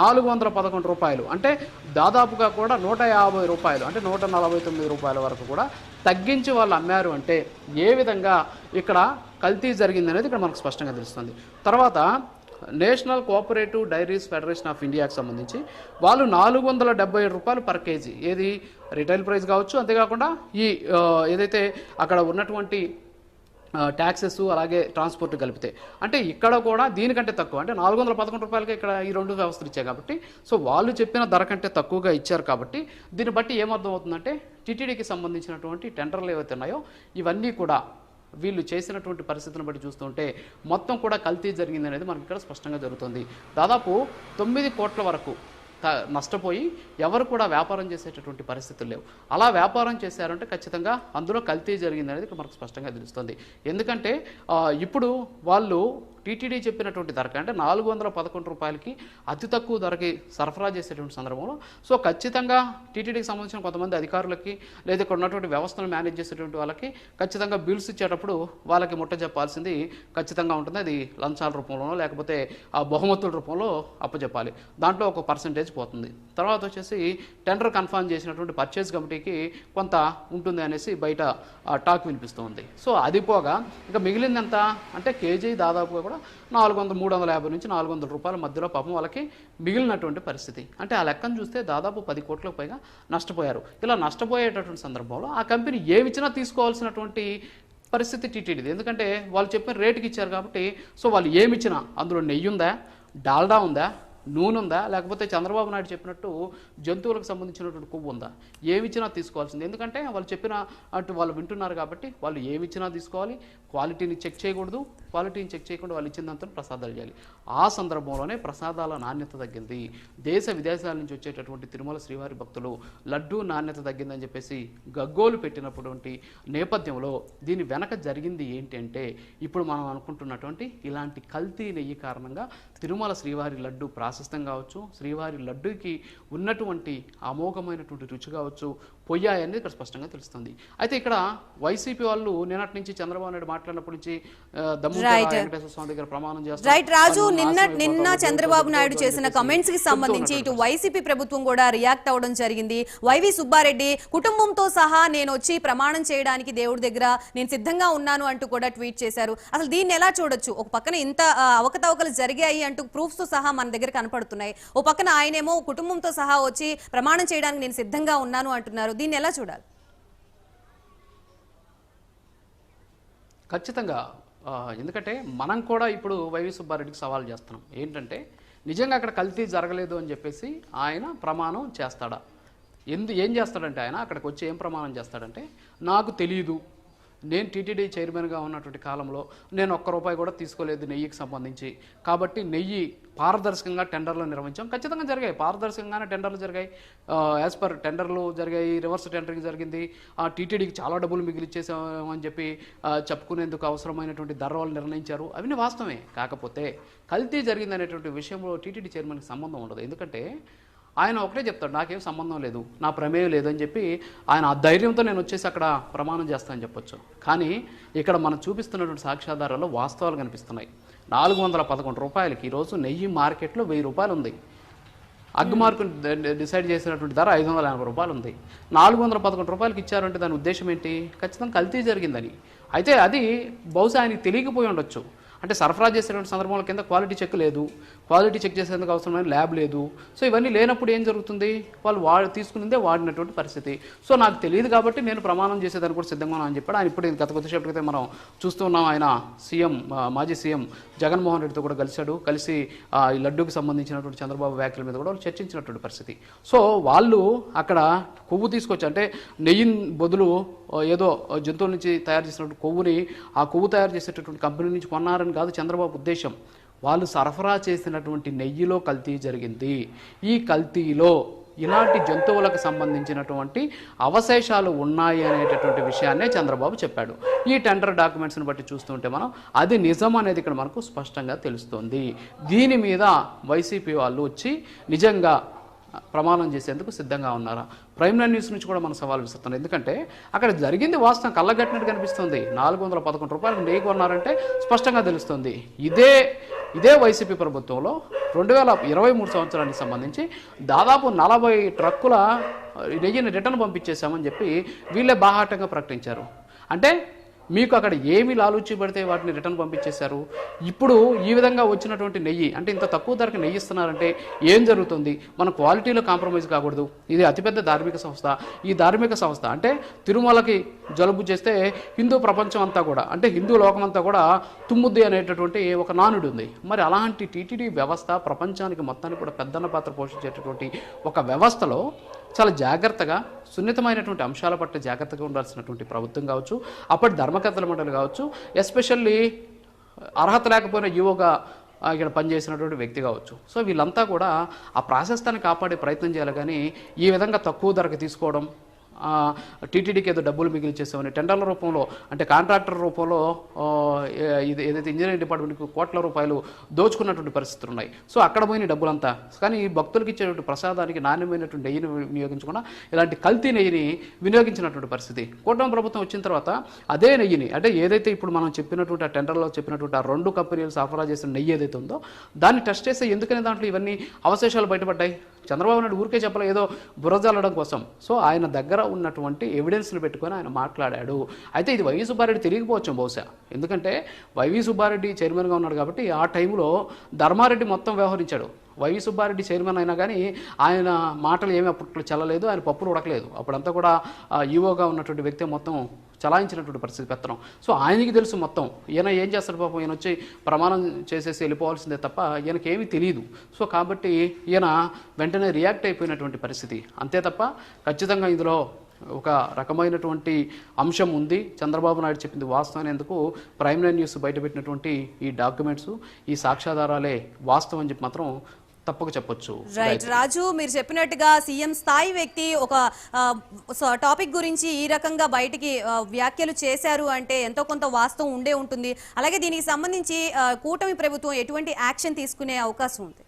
నాలుగు వందల పదకొండు రూపాయలు. అంటే దాదాపుగా కూడా నూట యాభై రూపాయలు అంటే నూట నలభై తొమ్మిది రూపాయల వరకు కూడా తగ్గించి వాళ్ళు అమ్మారు అంటే ఏ విధంగా ఇక్కడ కల్తీ జరిగింది అనేది ఇక్కడ మనకు స్పష్టంగా తెలుస్తుంది. తర్వాత National Cooperative Dairies Federation of ఇండియాకి సంబంధించి వాళ్ళు నాలుగు వందల డెబ్బై ఏడు రూపాయలు పర్ కేజీ. ఏది? రిటైల్ ప్రైస్ కావచ్చు. అంతేకాకుండా ఈ ఏదైతే అక్కడ ఉన్నటువంటి ట్యాక్సెస్ అలాగే ట్రాన్స్పోర్ట్ కలిపితే. అంటే ఇక్కడ కూడా దీనికంటే తక్కువ. అంటే నాలుగు వందల పదకొండు రూపాయలకి ఇక్కడ ఈ రెండు వ్యవస్థలు ఇచ్చాయి కాబట్టి. సో వాళ్ళు చెప్పిన ధర కంటే తక్కువగా ఇచ్చారు కాబట్టి దీన్ని బట్టి ఏమర్థం అవుతుందంటే టీటీడీకి సంబంధించినటువంటి టెండర్లు ఏవైతే ఉన్నాయో ఇవన్నీ కూడా వీళ్ళు చేసినటువంటి పరిస్థితులను బట్టి చూస్తుంటే మొత్తం కూడా కల్తీ జరిగింది అనేది మనకి ఇక్కడ స్పష్టంగా జరుగుతుంది. దాదాపు తొమ్మిది కోట్ల వరకు నష్టపోయి ఎవరు కూడా వ్యాపారం చేసేటటువంటి పరిస్థితులు లేవు. అలా వ్యాపారం చేశారంటే ఖచ్చితంగా అందులో కల్తీ జరిగింది అనేది మనకు స్పష్టంగా తెలుస్తుంది. ఎందుకంటే ఇప్పుడు వాళ్ళు టీటీడీ చెప్పినటువంటి ధరకి అంటే నాలుగు వందల పదకొండు రూపాయలకి అతి తక్కువ ధరకి సరఫరా చేసేటువంటి సందర్భంలో. సో ఖచ్చితంగా టీటీడీకి సంబంధించిన కొంతమంది అధికారులకి లేదా ఇక్కడ ఉన్నటువంటి వ్యవస్థను మేనేజ్ చేసేటువంటి వాళ్ళకి ఖచ్చితంగా బిల్స్ ఇచ్చేటప్పుడు వాళ్ళకి ముట్ట చెప్పాల్సింది ఖచ్చితంగా ఉంటుంది. అది లంచాల రూపంలోనో లేకపోతే ఆ బహుమతుల రూపంలో అప్పచెప్పాలి. దాంట్లో ఒక పర్సంటేజ్ పోతుంది. తర్వాత వచ్చేసి టెండర్ కన్ఫర్మ్ చేసినటువంటి పర్చేస్ కమిటీకి కొంత ఉంటుంది అనేసి బయట టాక్ వినిపిస్తుంది సో అది పోగా ఇంకా మిగిలింది ఎంత అంటే కేజీ దాదాపుగా కూడా నాలుగు వందల మూడు వందల యాభై నుంచి నాలుగు వందల రూపాయల మధ్యలో పాపం వాళ్ళకి మిగిలినటువంటి పరిస్థితి. అంటే ఆ లెక్కను చూస్తే దాదాపు పది కోట్లకు పైగా నష్టపోయారు. ఇలా నష్టపోయేటటువంటి సందర్భంలో ఆ కంపెనీ ఏమిచ్చినా తీసుకోవాల్సినటువంటి పరిస్థితి టీటీడీది. ఎందుకంటే వాళ్ళు చెప్పిన రేటుకి ఇచ్చారు కాబట్టి సో వాళ్ళు ఏమిచ్చినా అందులో నెయ్యి ఉందా డాల్డా ఉందా నూనె ఉందా లేకపోతే చంద్రబాబు నాయుడు చెప్పినట్టు జంతువులకు సంబంధించినటువంటి కొవ్వు ఉందా ఏమిచ్చినా తీసుకోవాల్సింది. ఎందుకంటే వాళ్ళు చెప్పిన అటు వాళ్ళు వింటున్నారు కాబట్టి వాళ్ళు ఏమిచ్చినా తీసుకోవాలి క్వాలిటీని చెక్ చేయకూడదు క్వాలిటీని చెక్ చేయకుండా వాళ్ళు ఇచ్చిందంతా ప్రసాదాలు చేయాలి. ఆ సందర్భంలోనే ప్రసాదాల నాణ్యత తగ్గింది. దేశ విదేశాల నుంచి వచ్చేటటువంటి తిరుమల శ్రీవారి భక్తులు లడ్డూ నాణ్యత తగ్గిందని చెప్పేసి గగ్గోలు పెట్టినటువంటి నేపథ్యంలో దీని వెనక జరిగింది ఏంటంటే ఇప్పుడు మనం అనుకుంటున్నటువంటి ఇలాంటి కల్తీ నెయ్యి కారణంగా తిరుమల శ్రీవారి లడ్డు ప్రాశస్తం కావచ్చు శ్రీవారి లడ్డూకి ఉన్నటువంటి అమోఘమైనటువంటి రుచి కావచ్చు పొయ్యాయి అనేది ఇక్కడ స్పష్టంగా తెలుస్తుంది. అయితే ఇక్కడ వైసీపీ వాళ్ళు నిన్నటి నుంచి చంద్రబాబు నాయుడు మాట్లాడినప్పటి నుంచి దమ్ము. వెంకటేశ్వర స్వామి దగ్గర ప్రమాణం చేస్తారు రైట్ రాజు నిన్న నిన్న చంద్రబాబు నాయుడు చేసిన కమెంట్స్కి సంబంధించి ఇటు వైసీపీ ప్రభుత్వం కూడా రియాక్ట్ అవ్వడం జరిగింది. వైవి సుబ్బారెడ్డి కుటుంబంతో సహా నేను వచ్చి ప్రమాణం చేయడానికి దేవుడి దగ్గర నేను సిద్ధంగా ఉన్నాను అంటూ కూడా ట్వీట్ చేశారు. అసలు దీన్ని ఎలా చూడొచ్చు? ఒక పక్కన ఇంత అవకతవకలు జరిగాయి అంటూ ప్రూఫ్స్తో సహా మన దగ్గర కనపడుతున్నాయి. ఓ పక్కన ఆయనేమో కుటుంబంతో సహా వచ్చి ప్రమాణం చేయడానికి నేను సిద్ధంగా ఉన్నాను అంటున్నారు. దీన్ని ఎలా చూడాలి? ఖచ్చితంగా. ఎందుకంటే మనం కూడా ఇప్పుడు వైవి సుబ్బారెడ్డికి సవాల్ చేస్తున్నాం. ఏంటంటే నిజంగా అక్కడ కల్తీ జరగలేదు అని చెప్పేసి ఆయన ప్రమాణం చేస్తాడా? ఎందు ఏం చేస్తాడంటే ఆయన అక్కడికి వచ్చి ఏం ప్రమాణం చేస్తాడంటే నాకు తెలియదు నేను టీటీడీ చైర్మన్గా ఉన్నటువంటి కాలంలో నేను ఒక్క రూపాయి కూడా తీసుకోలేదు నెయ్యికి సంబంధించి. కాబట్టి నెయ్యి పారదర్శకంగా టెండర్లు నిర్వహించాం. ఖచ్చితంగా జరిగాయి. పారదర్శకంగానే టెండర్లు జరిగాయి. యాజ్ పర్ టెండర్లు జరిగాయి. రివర్స్ టెండరింగ్ జరిగింది. ఆ టీటీడీకి చాలా డబ్బులు మిగిలిచ్చేసామని చెప్పి చెప్పుకునేందుకు అవసరమైనటువంటి ధరలు నిర్ణయించారు. అవన్నీ వాస్తవమే. కాకపోతే కల్తీ జరిగిందనేటువంటి విషయంలో టీటీడీ చైర్మన్కి సంబంధం ఉండదు. ఎందుకంటే ఆయన ఒకటే చెప్తాడు నాకేం సంబంధం లేదు నా ప్రమేయం లేదని చెప్పి ఆయన ఆ ధైర్యంతో నేను వచ్చేసి అక్కడ ప్రమాణం చేస్తానని చెప్పొచ్చు. కానీ ఇక్కడ మనం చూపిస్తున్నటువంటి సాక్ష్యాధారాల్లో వాస్తవాలు కనిపిస్తున్నాయి. నాలుగు వందల పదకొండు రూపాయలకి ఈరోజు నెయ్యి మార్కెట్లో వెయ్యి రూపాయలు ఉంది. అగ్మార్కు డిసైడ్ చేసినటువంటి ధర ఐదు వందల ఎనభై రూపాయలు ఉంది. నాలుగు వందల పదకొండు రూపాయలకి ఇచ్చారంటే దాని ఉద్దేశం ఏంటి? ఖచ్చితంగా కల్తీ జరిగిందని. అయితే అది బహుశా ఆయనకి తెలియకపోయి ఉండొచ్చు. అంటే సరఫరా చేసేటువంటి సందర్భంలో కింద క్వాలిటీ చెక్ లేదు. క్వాలిటీ చెక్ చేసేందుకు అవసరమైన ల్యాబ్ లేదు. సో ఇవన్నీ లేనప్పుడు ఏం జరుగుతుంది? వాళ్ళు వా తీసుకునిందే వాడినటువంటి పరిస్థితి. సో నాకు తెలియదు కాబట్టి నేను ప్రమాణం చేసేదాన్ని కూడా సిద్ధంగా అని చెప్పాడు. ఆయన ఇప్పుడు గత కొద్దిసేపటి అయితే మనం చూస్తూ ఉన్నాం. ఆయన సీఎం మాజీ సీఎం జగన్మోహన్ రెడ్డితో కూడా కలిశాడు. కలిసి ఈ లడ్డూకి సంబంధించినటువంటి చంద్రబాబు వ్యాఖ్యల మీద కూడా వాళ్ళు చర్చించినటువంటి పరిస్థితి. సో వాళ్ళు అక్కడ కొవ్వు తీసుకొచ్చి అంటే నెయ్యి బదులు ఏదో జంతువుల నుంచి తయారు చేసినటువంటి కొవ్వుని ఆ కొవ్వు తయారు చేసేటటువంటి కంపెనీ నుంచి కొన్నారని కాదు చంద్రబాబు ఉద్దేశం. వాళ్ళు సరఫరా చేసినటువంటి నెయ్యిలో కల్తీ జరిగింది. ఈ కల్తీలో ఇలాంటి జంతువులకు సంబంధించినటువంటి అవశేషాలు ఉన్నాయి అనేటటువంటి విషయాన్నే చంద్రబాబు చెప్పాడు. ఈ టెండర్ డాక్యుమెంట్స్ని బట్టి చూస్తుంటే మనం అది నిజం అనేది ఇక్కడ మనకు స్పష్టంగా తెలుస్తుంది. దీని మీద వైసీపీ వాళ్ళు వచ్చి నిజంగా ప్రమాణం చేసేందుకు సిద్ధంగా ఉన్నారా? ప్రైమ్ లైన్ న్యూస్ నుంచి కూడా మనం సవాల్ విస్తున్నాం ఎందుకంటే అక్కడ జరిగింది వాస్తవం కళ్ళగట్టినట్టు కనిపిస్తుంది. నాలుగు వందల పదకొండు రూపాయలు నెయ్యి కొన్నారంటే స్పష్టంగా తెలుస్తుంది. ఇదే ఇదే వైసీపీ ప్రభుత్వంలో రెండు వేల ఇరవై మూడు సంవత్సరానికి సంబంధించి దాదాపు నలభై ట్రక్కుల నెయ్యిని రిటర్న్ పంపించేశామని చెప్పి వీళ్ళే బాహాటంగా ప్రకటించారు. అంటే మీకు అక్కడ ఏమి లాలూచి పెడితే వాటిని రిటర్న్ పంపించేశారు? ఇప్పుడు ఈ విధంగా వచ్చినటువంటి నెయ్యి అంటే ఇంత తక్కువ ధరకు నెయ్యి ఇస్తున్నారంటే ఏం జరుగుతుంది? మన క్వాలిటీలో కాంప్రమైజ్ కాకూడదు. ఇది అతిపెద్ద ధార్మిక సంస్థ. ఈ ధార్మిక సంస్థ అంటే తిరుమలకి జలుబు చేస్తే హిందూ ప్రపంచం అంతా కూడా అంటే హిందూ లోకమంతా కూడా తుమ్ముద్ది అనేటటువంటి ఒక నానుడు ఉంది. మరి అలాంటి టీటీడీ వ్యవస్థ ప్రపంచానికి మొత్తానికి కూడా పెద్దన్న పాత్ర పోషించేటటువంటి ఒక వ్యవస్థలో చాలా జాగ్రత్తగా సున్నితమైనటువంటి అంశాల పట్ల జాగ్రత్తగా ఉండాల్సినటువంటి ప్రభుత్వం కావచ్చు అప్పటి ధర్మకర్తల మండలి కావచ్చు ఎస్పెషల్లీ అర్హత లేకపోయిన యువగా ఇక్కడ పనిచేసినటువంటి వ్యక్తి కావచ్చు. సో వీళ్ళంతా కూడా ఆ ప్రాశస్తాన్ని కాపాడే ప్రయత్నం చేయాలి. కానీ ఈ విధంగా తక్కువ ధరకు తీసుకోవడం టీటీడీకి ఏదో డబ్బులు మిగిలిచేసామని టెండర్ల రూపంలో అంటే కాంట్రాక్టర్ రూపంలో ఇది ఏదైతే ఇంజనీరింగ్ డిపార్ట్మెంట్కి కోట్ల రూపాయలు దోచుకున్నటువంటి పరిస్థితులు ఉన్నాయి. సో అక్కడ పోయిన డబ్బులంతా. కానీ ఈ భక్తులకు ఇచ్చేటువంటి ప్రసాదానికి నాణ్యమైనటువంటి నెయ్యిని వినియోగించకుండా ఇలాంటి కల్తీ నెయ్యిని వినియోగించినటువంటి పరిస్థితి. కూటమి ప్రభుత్వం వచ్చిన తర్వాత అదే నెయ్యిని అంటే ఏదైతే ఇప్పుడు మనం చెప్పినటువంటి ఆ టెండర్లో చెప్పినటువంటి ఆ రెండు కంపెనీలు సరఫరా చేసిన నెయ్యి ఏదైతే ఉందో దాన్ని టెస్ట్ చేస్తే ఎందుకనే దాంట్లో ఇవన్నీ అవశేషాలు బయటపడ్డాయి? చంద్రబాబు నాయుడు ఊరికే చెప్పలే ఏదో బురజల్లడం కోసం. సో ఆయన దగ్గర ఉన్నటువంటి ఎవిడెన్స్ని పెట్టుకొని ఆయన మాట్లాడాడు. అయితే ఇది వైవి సుబ్బారెడ్డి తెలియకపోవచ్చు బహుశా. ఎందుకంటే వైవి సుబ్బారెడ్డి చైర్మన్గా ఉన్నాడు కాబట్టి ఆ టైంలో ధర్మారెడ్డి మొత్తం వ్యవహరించాడు. వైవి సుబ్బారెడ్డి చైర్మన్ అయినా కానీ ఆయన మాటలు ఏమీ అప్పట్లో చల్లలేదు ఆయన పప్పులు ఉడకలేదు. అప్పుడంతా కూడా ఈవోగా ఉన్నటువంటి వ్యక్తి మొత్తం చలాయించినటువంటి పరిస్థితి పెత్తనం. సో ఆయనకి తెలుసు మొత్తం. ఈయన ఏం చేస్తాడు పాపం? ఈయన వచ్చి ప్రమాణం చేసేసి వెళ్ళిపోవాల్సిందే తప్ప ఈయనకేమీ తెలియదు సో కాబట్టి ఈయన వెంటనే రియాక్ట్ అయిపోయినటువంటి పరిస్థితి. అంతే తప్ప ఖచ్చితంగా ఇందులో ఒక రకమైనటువంటి అంశం ఉంది. చంద్రబాబు నాయుడు చెప్పింది వాస్తవం అనేందుకు ప్రైమ్ లైన్ న్యూస్ బయటపెట్టినటువంటి ఈ డాక్యుమెంట్స్ ఈ సాక్ష్యాధారాలే వాస్తవం అని చెప్పి మాత్రం తప్పక చెప్పొచ్చు. రైట్ రాజు మీరు చెప్పినట్టుగా సీఎం స్థాయి వ్యక్తి ఒక టాపిక్ గురించి ఈ రకంగా బయటికి వ్యాఖ్యలు చేశారు అంటే ఎంతో కొంత వాస్తవం ఉండే ఉంటుంది. అలాగే దీనికి సంబంధించి కూటమి ప్రభుత్వం ఎటువంటి యాక్షన్ తీసుకునే అవకాశం ఉంది?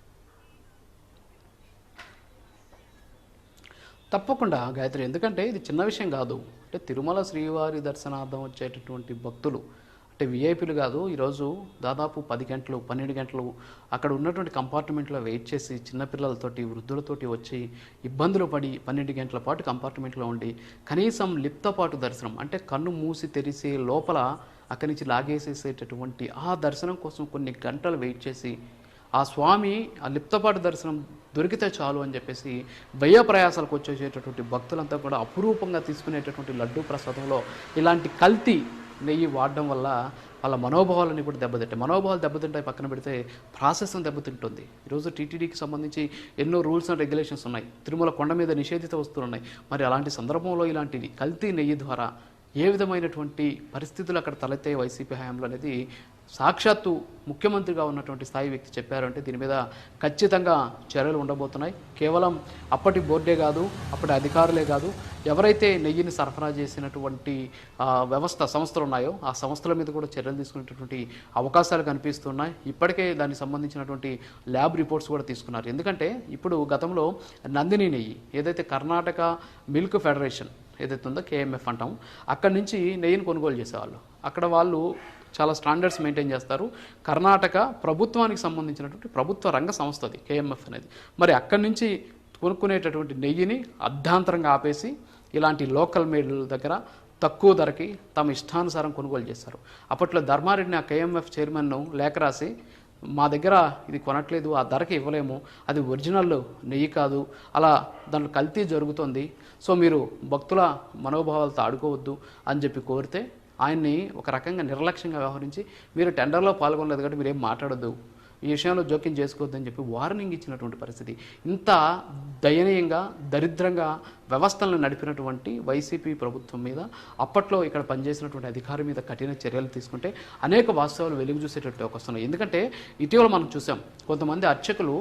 తప్పకుండా గాయత్రి. ఎందుకంటే ఇది చిన్న విషయం కాదు. అంటే తిరుమల శ్రీవారి దర్శనార్థం వచ్చేటటువంటి భక్తులు అంటే విఐపీలు కాదు ఈరోజు దాదాపు పది గంటలు పన్నెండు గంటలు అక్కడ ఉన్నటువంటి కంపార్ట్మెంట్లో వెయిట్ చేసి చిన్నపిల్లలతోటి వృద్ధులతోటి వచ్చి ఇబ్బందులు పడి పన్నెండు గంటల పాటు కంపార్ట్మెంట్లో ఉండి కనీసం లిప్తపాటు దర్శనం అంటే కన్ను మూసి తెరిసే లోపల అక్కడి నుంచి లాగేసేసేటటువంటి ఆ దర్శనం కోసం కొన్ని గంటలు వెయిట్ చేసి ఆ స్వామి ఆ లిప్తపాటు దర్శనం దొరికితే చాలు అని చెప్పేసి వ్యయ ప్రయాసాలకు వచ్చేసేటటువంటి భక్తులంతా కూడా అపురూపంగా తీసుకునేటటువంటి లడ్డూ ప్రసాదంలో ఇలాంటి కల్తీ నెయ్యి వాడడం వల్ల వాళ్ళ మనోభావాలని కూడా దెబ్బతింటాయి. మనోభావాలు దెబ్బతింటాయి పక్కన పెడితే ప్రాసెస్ దెబ్బతింటుంది. ఈరోజు టీటీడీకి సంబంధించి ఎన్నో రూల్స్ అండ్ రెగ్యులేషన్స్ ఉన్నాయి. తిరుమల కొండ మీద నిషేధిత వస్తువులు ఉన్నాయి. మరి అలాంటి సందర్భంలో ఇలాంటివి కల్తీ నెయ్యి ద్వారా ఏ విధమైనటువంటి పరిస్థితులు అక్కడ తలెత్తే వైసీపీ హయాంలో అనేది సాక్షాత్తు ముఖ్యమంత్రిగా ఉన్నటువంటి స్థాయి వ్యక్తి చెప్పారంటే దీని మీద ఖచ్చితంగా చర్యలు ఉండబోతున్నాయి. కేవలం అప్పటి బోర్డే కాదు అప్పటి అధికారులే కాదు ఎవరైతే నెయ్యిని సరఫరా చేసినటువంటి వ్యవస్థ సంస్థలు ఉన్నాయో ఆ సంస్థల మీద కూడా చర్యలు తీసుకునేటటువంటి అవకాశాలు కనిపిస్తున్నాయి. ఇప్పటికే దానికి సంబంధించినటువంటి ల్యాబ్ రిపోర్ట్స్ కూడా తీసుకున్నారు. ఎందుకంటే ఇప్పుడు గతంలో నందిని నెయ్యి ఏదైతే కర్ణాటక మిల్క్ ఫెడరేషన్ ఏదైతే ఉందో కేఎంఎఫ్ అంటాం అక్కడి నుంచి నెయ్యిని కొనుగోలు చేసేవాళ్ళు. అక్కడ వాళ్ళు చాలా స్టాండర్డ్స్ మెయింటైన్ చేస్తారు. కర్ణాటక ప్రభుత్వానికి సంబంధించినటువంటి ప్రభుత్వ రంగ సంస్థ అది కేఎంఎఫ్ అనేది. మరి అక్కడి నుంచి కొనుక్కునేటటువంటి నెయ్యిని అర్ధాంతరంగా ఆపేసి ఇలాంటి లోకల్ మేడ్ల దగ్గర తక్కువ ధరకి తమ ఇష్టానుసారం కొనుగోలు చేస్తారు అప్పట్లో ధర్మారెడ్డిని ఆ కేఎంఎఫ్ చైర్మన్ను లేఖ రాసి మా దగ్గర ఇది కొనట్లేదు ఆ ధరకి ఇవ్వలేము అది ఒరిజినల్ నెయ్యి కాదు అలా దాంట్లో కల్తీ జరుగుతుంది సో మీరు భక్తుల మనోభావాలతో ఆడుకోవద్దు అని చెప్పి కోరితే ఆయన్ని ఒక రకంగా నిర్లక్ష్యంగా వ్యవహరించి మీరు టెండర్లో పాల్గొనలేదు కాబట్టి మీరు ఏం మాట్లాడొద్దు. ఈ విషయంలో జోక్యం చేసుకోవద్దని చెప్పి వార్నింగ్ ఇచ్చినటువంటి పరిస్థితి. ఇంత దయనీయంగా దరిద్రంగా వ్యవస్థలను నడిపినటువంటి వైసీపీ ప్రభుత్వం మీద అప్పట్లో ఇక్కడ పనిచేసినటువంటి అధికారి మీద కఠిన చర్యలు తీసుకుంటే అనేక వాస్తవాలు వెలుగు చూసేటట్టు వస్తున్నాయి ఎందుకంటే ఇటీవల మనం చూసాం కొంతమంది అర్చకులు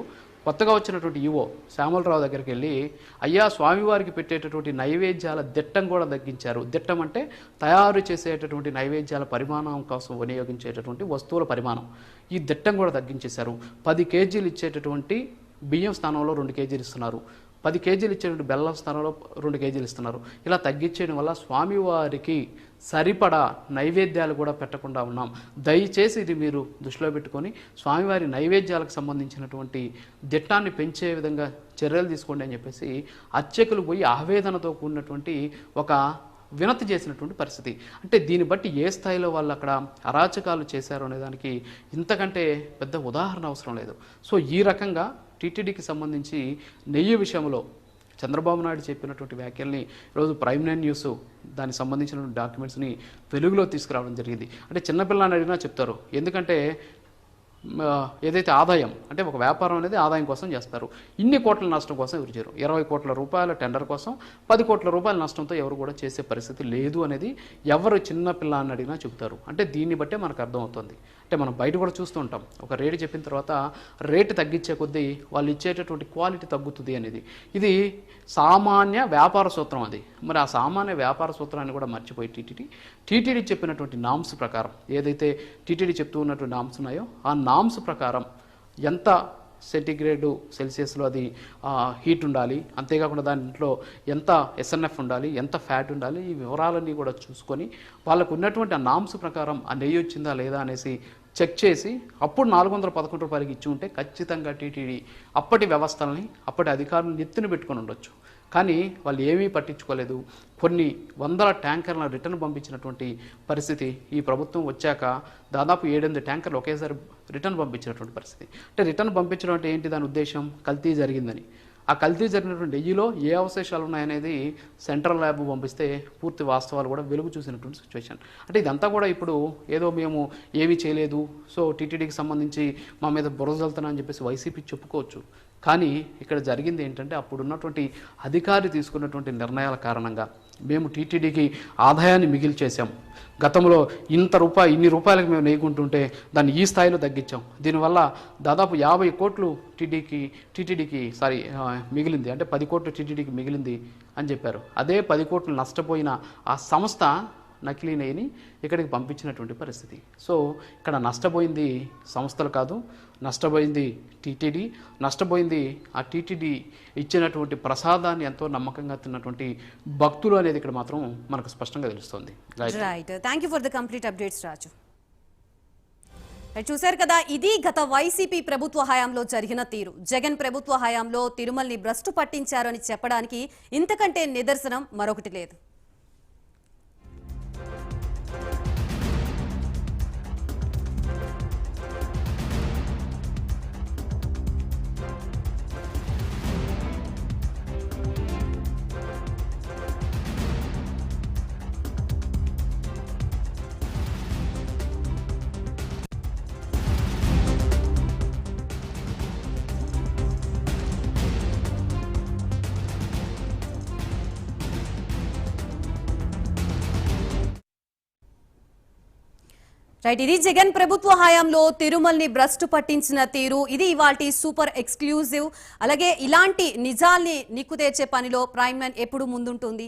కొత్తగా వచ్చినటువంటి ఈవో శ్యామలరావు దగ్గరికి వెళ్ళి అయ్యా స్వామివారికి పెట్టేటటువంటి నైవేద్యాల దిట్టం కూడా తగ్గించారు. దిట్టం అంటే తయారు చేసేటటువంటి నైవేద్యాల పరిమాణం కోసం వినియోగించేటటువంటి వస్తువుల పరిమాణం. ఈ దిట్టం కూడా తగ్గించేశారు. పది కేజీలు ఇచ్చేటటువంటి బియ్యం స్థానంలో రెండు కేజీలు ఇస్తున్నారు. పది కేజీలు ఇచ్చేటువంటి బెల్లం స్థానంలో రెండు కేజీలు ఇస్తున్నారు. ఇలా తగ్గించేయడం వల్ల స్వామివారికి సరిపడా నైవేద్యాలు కూడా పెట్టకుండా ఉన్నాం. దయచేసి ఇది మీరు దృష్టిలో పెట్టుకొని స్వామివారి నైవేద్యాలకు సంబంధించినటువంటి దిట్టాన్ని పెంచే విధంగా చర్యలు తీసుకోండి అని చెప్పేసి అర్చకులు పోయి ఆవేదనతో కూడినటువంటి ఒక వినతి చేసినటువంటి పరిస్థితి. అంటే దీన్ని బట్టి ఏ స్థాయిలో వాళ్ళు అక్కడ అరాచకాలు చేశారు అనేదానికి ఇంతకంటే పెద్ద ఉదాహరణ అవసరం లేదు. సో ఈ రకంగా టీటీడీకి సంబంధించి నెయ్యి విషయంలో చంద్రబాబు నాయుడు చెప్పినటువంటి వ్యాఖ్యల్ని ఈరోజు ప్రైమ్ నైన్ న్యూస్ దానికి సంబంధించిన డాక్యుమెంట్స్ని వెలుగులో తీసుకురావడం జరిగింది. అంటే చిన్నపిల్లని అడిగినా చెప్తారు. ఎందుకంటే ఏదైతే ఆదాయం అంటే ఒక వ్యాపారం అనేది ఆదాయం కోసం చేస్తారు. ఇన్ని కోట్ల నష్టం కోసం ఎవరు చేయరు. ఇరవై కోట్ల రూపాయల టెండర్ కోసం పది కోట్ల రూపాయల నష్టంతో ఎవరు కూడా చేసే పరిస్థితి లేదు అనేది ఎవరు చిన్న పిల్ల అని అడిగినా చెబుతారు. అంటే దీన్ని బట్టే మనకు అర్థమవుతుంది. అంటే మనం బయట కూడా చూస్తూ ఉంటాం. ఒక రేటు చెప్పిన తర్వాత రేటు తగ్గించే కొద్దీ వాళ్ళు ఇచ్చేటటువంటి క్వాలిటీ తగ్గుతుంది అనేది. ఇది సామాన్య వ్యాపార సూత్రం అది. మరి ఆ సామాన్య వ్యాపార సూత్రాన్ని కూడా మర్చిపోయి టీటీడీ. టీటీడీ చెప్పినటువంటి నామ్స్ ప్రకారం ఏదైతే టీటీడీ చెప్తూ ఉన్నటువంటి నామ్స్ ఉన్నాయో ఆ నామ్స్ ప్రకారం ఎంత సెంటిగ్రేడు సెల్సియస్లో అది హీట్ ఉండాలి అంతేకాకుండా దాంట్లో ఎంత ఎస్ఎన్ఎఫ్ ఉండాలి ఎంత ఫ్యాట్ ఉండాలి ఈ వివరాలన్నీ కూడా చూసుకొని వాళ్ళకు ఉన్నటువంటి ఆ నామ్స్ ప్రకారం ఆ నెయ్యి వచ్చిందా లేదా అనేసి చెక్ చేసి అప్పుడు నాలుగు వందల పదకొండు రూపాయలకి ఇచ్చి ఉంటే ఖచ్చితంగా టీటీడీ అప్పటి వ్యవస్థల్ని అప్పటి అధికారులను ఎత్తున పెట్టుకొని ఉండొచ్చు. కానీ వాళ్ళు ఏమీ పట్టించుకోలేదు. కొన్ని వందల ట్యాంకర్లను రిటర్న్ పంపించినటువంటి పరిస్థితి ఈ ప్రభుత్వం వచ్చాక దాదాపు ఏడెనిమిది ట్యాంకర్లు ఒకేసారి రిటర్న్ పంపించినటువంటి పరిస్థితి. అంటే రిటర్న్ పంపించడం అంటే ఏంటి దాని ఉద్దేశం? కల్తీ జరిగిందని. ఆ కల్తీ జరిగినటువంటి నెయ్యిలో ఏ అవశేషాలు ఉన్నాయనేది సెంట్రల్ ల్యాబ్ పంపిస్తే పూర్తి వాస్తవాలు కూడా వెలుగు చూసినటువంటి సిచ్యువేషన్ అంటే ఇదంతా కూడా ఇప్పుడు ఏదో మేము ఏమీ చేయలేదు. సో టీటీడీకి సంబంధించి మా మీద బురదలుతున్నా అని చెప్పేసి వైసీపీ చెప్పుకోవచ్చు. కానీ ఇక్కడ జరిగింది ఏంటంటే అప్పుడు ఉన్నటువంటి అధికారి తీసుకున్నటువంటి నిర్ణయాల కారణంగా మేము టీటీడీకి ఆదాయాన్ని మిగిల్చేసాం గతంలో ఇంత రూపాయి ఇన్ని రూపాయలకు మేము నెయ్యుకుంటుంటే దాన్ని ఈ స్థాయిలో తగ్గించాం. దీనివల్ల దాదాపు యాభై కోట్లు టీడీకి టీటీడీకి సారీ మిగిలింది. అంటే పది కోట్లు టీటీడీకి మిగిలింది అని చెప్పారు. అదే పది కోట్లు నష్టపోయిన ఆ సంస్థ నకిలీ నెయ్యిని ఇక్కడికి పంపించినటువంటి పరిస్థితి. సో ఇక్కడ నష్టపోయింది సంస్థలు కాదు నష్టపోయింది టీటీడీ నష్టపోయింది ఆ టీటీడీ ఇచ్చినటువంటి ప్రసాదాన్ని ఎంతో నమ్మకంగా తిన్నటువంటి భక్తులు అనేది ఇక్కడ మాత్రం మనకు స్పష్టంగా తెలుస్తుంది. Right thank you for the complete updates Raju చూశారు కదా ఇది గత వైసీపీ ప్రభుత్వ హయాంలో జరిగిన తీరు. జగన్ ప్రభుత్వ హయాంలో తిరుమలని భ్రష్టు పట్టించారని చెప్పడానికి ఇంతకంటే నిదర్శనం మరొకటి లేదు. రైట్ ఇది జగన్ ప్రభుత్వ హయాంలో తిరుమల్ని భ్రష్టు పట్టించిన తీరు. ఇది ఇవాల్టి సూపర్ ఎక్స్క్లూజివ్. అలాగే ఇలాంటి నిజాల్ని నిక్కుదేర్చే పనిలో ప్రైమ్ మ్యాన్ ఎప్పుడు ముందుంటుంది?